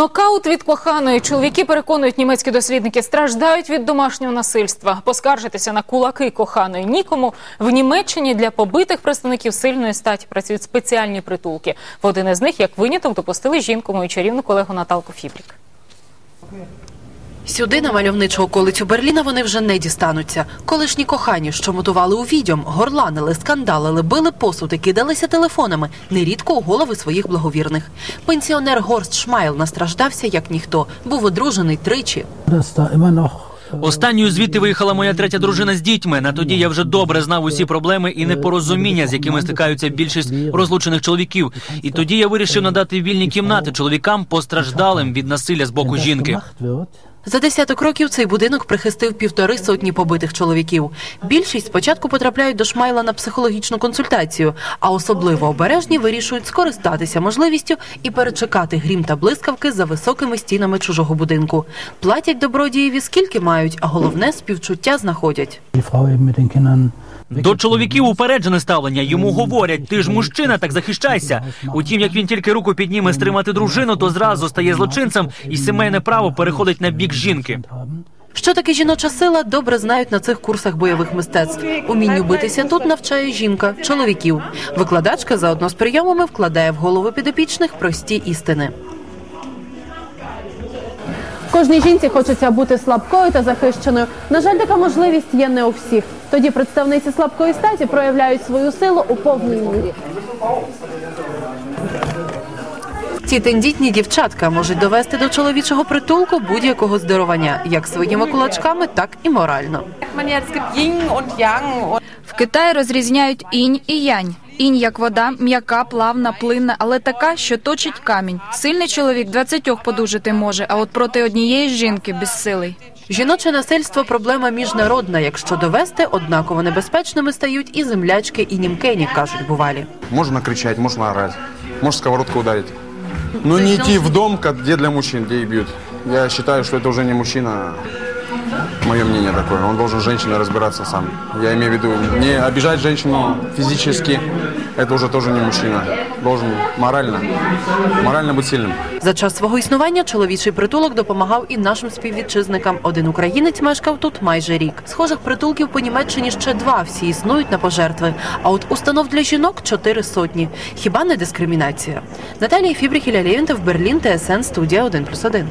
Нокаут від коханої. Чоловіки переконують німецькі дослідники, страждають від домашнього насильства. Поскаржитися на кулаки коханої нікому. В Німеччині для побитих представників сильної статі працюють спеціальні притулки. В один із них, як виняток, допустили жінку, мою чарівну колегу Наталку Фібрік. Сюди, на мальовничу околицю Берліна, вони вже не дістануться. Колишні кохані, що мутували у відьом, горланили, скандалили, били посуд і кидалися телефонами, нерідко у голови своїх благовірних. Пенсіонер Горст Шмайл настраждався як ніхто. Був одружений тричі. Останньою звідти виїхала моя третя дружина з дітьми. На тоді я вже добре знав усі проблеми і непорозуміння, з якими стикаються більшість розлучених чоловіків. І тоді я вирішив надати вільні кімнати чоловікам постраждалим від насилля з боку жінки. За десяток років цей будинок прихистив півтори сотні побитих чоловіків. Більшість спочатку потрапляють до Шмайла на психологічну консультацію, а особливо обережні вирішують скористатися можливістю і перечекати грім та блискавки за високими стінами чужого будинку. Платять добродієві скільки мають, а головне співчуття знаходять. До чоловіків упереджене ставлення. Йому говорять, ти ж мужчина, так захищайся. Утім, як він тільки руку підніме стримати дружину, то зразу стає злочинцем, і сімейне право переходить на бік жінки. Що таке жіноча сила, добре знають на цих курсах бойових мистецтв. Умінню битися тут навчає жінка, чоловіків. Викладачка заодно з прийомами вкладає в голови підопічних прості істини. Кожній жінці хочеться бути слабкою та захищеною. На жаль, така можливість є не у всіх. Тоді представниці слабкої статі проявляють свою силу у повній мірі. Ці тендітні дівчатка можуть довести до чоловічого притулку будь-якого здоровання, як своїми кулачками, так і морально. В Китаї розрізняють інь і янь. Інь як вода, м'яка, плавна, плинна, але така, що точить камінь. Сильний чоловік 20 подужити може, а от проти однієї жінки безсилий. Жіноче насильство проблема міжнародна. Якщо довести, однаково небезпечними стають і землячки, і німкені, кажуть бувалі. Можно кричать, можно орать, может сковородку ударить. Но не идти в дом, где для мужчин, где и бьют. Я считаю, что это уже не мужчина. Мое мнение такое. Он должен с женщиной разбираться сам. Я имею в виду, не обижать женщину физически. Это уже тоже не мужчина. Должен морально, морально быть сильным. За час свого існування чоловічий притулок допомагав і нашим співвітчизникам. Один українець мешкав тут майже рік. Схожих притулків по Німеччині ще два. Всі існують на пожертви. А от установ для жінок чотири сотні. Хіба не дискримінація? Наталія Фібрихіля Лєвінта в Берлін, ТСН, студія 1+,1.